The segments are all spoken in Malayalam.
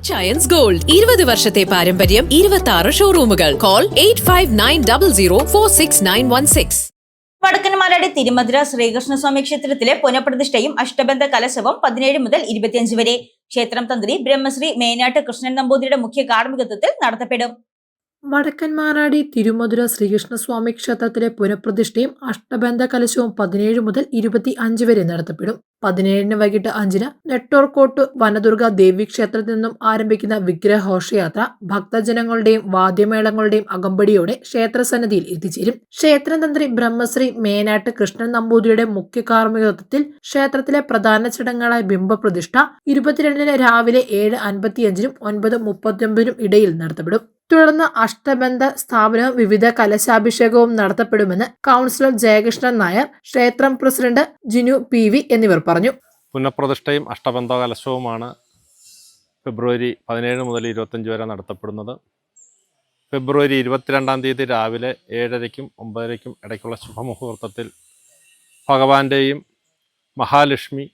അച്ചയൻസ് ഗോൾഡ് ഇരുപത് വർഷത്തെ പാരമ്പര്യം ഇരുപത്തി ആറ് ഷോറൂമുകൾ call eight five nine double zero four six nine one six വടക്കൻമാരാടി തിരുമധുര ശ്രീകൃഷ്ണസ്വാമി ക്ഷേത്രത്തിലെ പുനഃപ്രതിഷ്ഠയും അഷ്ടബന്ധ കലശവും പതിനേഴ് മുതൽ ഇരുപത്തിയഞ്ച് വരെ. ക്ഷേത്രം തന്ത്രി ബ്രഹ്മശ്രീ മേനാട്ട് കൃഷ്ണൻ നമ്പൂതിരിയുടെ മുഖ്യ കാർമ്മികത്വത്തിൽ നടത്തപ്പെടും. വടക്കൻമാറാടി തിരുമധുര ശ്രീകൃഷ്ണസ്വാമി ക്ഷേത്രത്തിലെ പുനഃപ്രതിഷ്ഠയും അഷ്ടബന്ധ കലശവും പതിനേഴ് മുതൽ ഇരുപത്തി അഞ്ച് വരെ നടത്തപ്പെടും. പതിനേഴിന് വൈകിട്ട് അഞ്ചിന് നെട്ടോർക്കോട്ട് വനദുർഗ ദേവി ക്ഷേത്രത്തിൽ നിന്നും ആരംഭിക്കുന്ന വിഗ്രഹഘോഷയാത്ര ഭക്തജനങ്ങളുടെയും വാദ്യമേളങ്ങളുടെയും അകമ്പടിയോടെ ക്ഷേത്രസന്നിധിയിൽ എത്തിച്ചേരും. ക്ഷേത്രതന്ത്രി ബ്രഹ്മശ്രീ മേനാട്ട് കൃഷ്ണൻ നമ്പൂതിരിയുടെ മുഖ്യ കാർമ്മികത്വത്തിൽ ക്ഷേത്രത്തിലെ പ്രധാന ചടങ്ങുകളായ ബിംബപ്രതിഷ്ഠ ഇരുപത്തിരണ്ടിന് രാവിലെ ഏഴ് അൻപത്തിയഞ്ചിനും ഒൻപത് മുപ്പത്തിയൊമ്പതിനും ഇടയിൽ നടത്തപ്പെടും. തുടർന്ന് അഷ്ടബന്ധ സ്ഥാപനവും വിവിധ കലശാഭിഷേകവും നടത്തപ്പെടുമെന്ന് കൗൺസിലർ ജയകൃഷ്ണൻ നായർ ക്ഷേത്രം പ്രസിഡന്റ് ജിനു പി വി എന്നിവർ പറഞ്ഞു. പുനഃപ്രതിഷ്ഠയും അഷ്ടബന്ധ കലശവുമാണ് ഫെബ്രുവരി പതിനേഴ് മുതൽ ഇരുപത്തഞ്ച് വരെ നടത്തപ്പെടുന്നത്. ഫെബ്രുവരി ഇരുപത്തിരണ്ടാം തീയതി രാവിലെ ഏഴരയ്ക്കും ഒമ്പതരയ്ക്കും ഇടയ്ക്കുള്ള ശുഭമുഹൂർത്തത്തിൽ ഭഗവാന്റെയും മഹാലക്ഷ്മി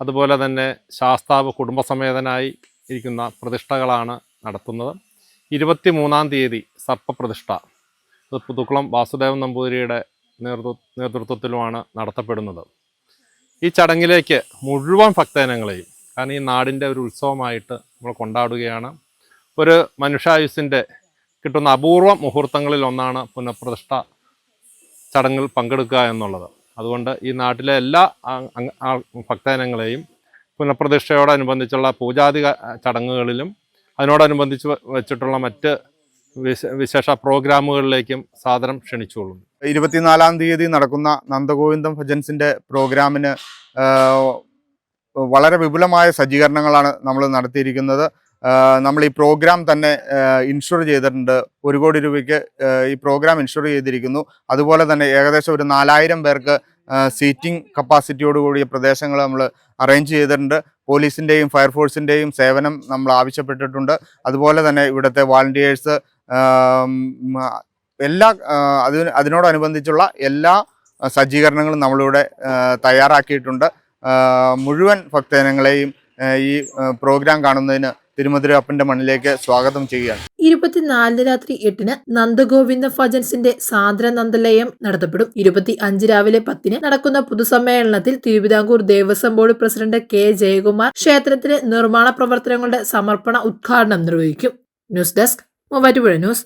അതുപോലെ തന്നെ ശാസ്താവ് കുടുംബസമേതനായി ഇരിക്കുന്ന പ്രതിഷ്ഠകളാണ് നടത്തുന്നത്. ഇരുപത്തി മൂന്നാം തീയതി സർപ്പപ്രതിഷ്ഠ. അത് പുതുക്കുളം വാസുദേവൻ നമ്പൂതിരിയുടെ നേതൃത്വ നേതൃത്വത്തിലുമാണ് നടത്തപ്പെടുന്നത്. ഈ ചടങ്ങിലേക്ക് മുഴുവൻ ഭക്തജനങ്ങളെയും കാരണം ഈ നാടിന്റെ ഒരു ഉത്സവമായിട്ട് നമ്മൾ കൊണ്ടാടുകയാണ്. ഒരു മനുഷ്യായുസിന്റെ കിട്ടുന്ന അപൂർവ മുഹൂർത്തങ്ങളിൽ ഒന്നാണ് പുനഃപ്രതിഷ്ഠ ചടങ്ങിൽ പങ്കെടുക്കുക എന്നുള്ളത്. അതുകൊണ്ട് ഈ നാട്ടിലെ എല്ലാ ഭക്തജനങ്ങളെയും പുനഃപ്രതിഷ്ഠയോടനുബന്ധിച്ചുള്ള പൂജാതി ചടങ്ങുകളിലും അതിനോടനുബന്ധിച്ച് വെച്ചിട്ടുള്ള മറ്റ് വിശേഷ പ്രോഗ്രാമുകളിലേക്കും സാദരം ക്ഷണിച്ചുകൊള്ളുന്നു. ഇരുപത്തിനാലാം തീയതി നടക്കുന്ന നന്ദഗോവിന്ദം ഭജൻസിന്റെ പ്രോഗ്രാമിന് വളരെ വിപുലമായ സജ്ജീകരണങ്ങളാണ് നമ്മൾ നടത്തിയിരിക്കുന്നത്. നമ്മൾ ഈ പ്രോഗ്രാം തന്നെ ഇൻഷുർ ചെയ്തിട്ടുണ്ട്. ഒരു കോടി രൂപയ്ക്ക് ഈ പ്രോഗ്രാം ഇൻഷുർ ചെയ്തിരിക്കുന്നു. അതുപോലെ തന്നെ ഏകദേശം ഒരു നാലായിരം പേർക്ക് സീറ്റിംഗ് കപ്പാസിറ്റിയോട് കൂടിയ പ്രദേശങ്ങൾ നമ്മൾ അറേഞ്ച് ചെയ്തിട്ടുണ്ട്. പോലീസിന്റെയും ഫയർഫോഴ്സിന്റെയും സേവനം നമ്മൾ ആവശ്യപ്പെട്ടിട്ടുണ്ട്. അതുപോലെ തന്നെ ഇവിടുത്തെ വാളണ്ടിയേഴ്സ് എല്ലാ അതിന് അതിനോടനുബന്ധിച്ചുള്ള എല്ലാ സജ്ജീകരണങ്ങളും നമ്മളിവിടെ തയ്യാറാക്കിയിട്ടുണ്ട്. മുഴുവൻ ഭക്തജനങ്ങളെയും ഈ പ്രോഗ്രാം കാണുന്നതിന് തിരുമധുര അപ്പന്റെ മണ്ണിലേക്ക് സ്വാഗതം ചെയ്യുകയാണ്. ഇരുപത്തിനാലിന് രാത്രി എട്ടിന് നന്ദഗോവിന്ദ ഫജൻസിന്റെ സാന്ദ്ര നന്ദലയം നടത്തപ്പെടും. ഇരുപത്തി അഞ്ച് രാവിലെ പത്തിന് നടക്കുന്ന പൊതുസമ്മേളനത്തിൽ Thiruvithamkoor Devaswom board president K Jayakumar ക്ഷേത്രത്തിലെ നിർമ്മാണ പ്രവർത്തനങ്ങളുടെ സമർപ്പണ ഉദ്ഘാടനം നിർവഹിക്കും. News desk Muvattupuzha news.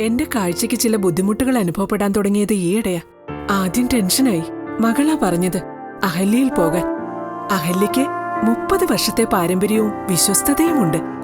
എന്റെ കാഴ്ചയ്ക്ക് ചില ബുദ്ധിമുട്ടുകൾ അനുഭവപ്പെടാൻ തുടങ്ങിയത് ഈയിടെയാ. ആദ്യം ടെൻഷനായി. മകളാ പറഞ്ഞത് അഹല്യയിൽ പോകാൻ. അഹല്യയ്ക്ക് മുപ്പത് വർഷത്തെ പാരമ്പര്യവും വിശ്വസ്തതയുമുണ്ട്.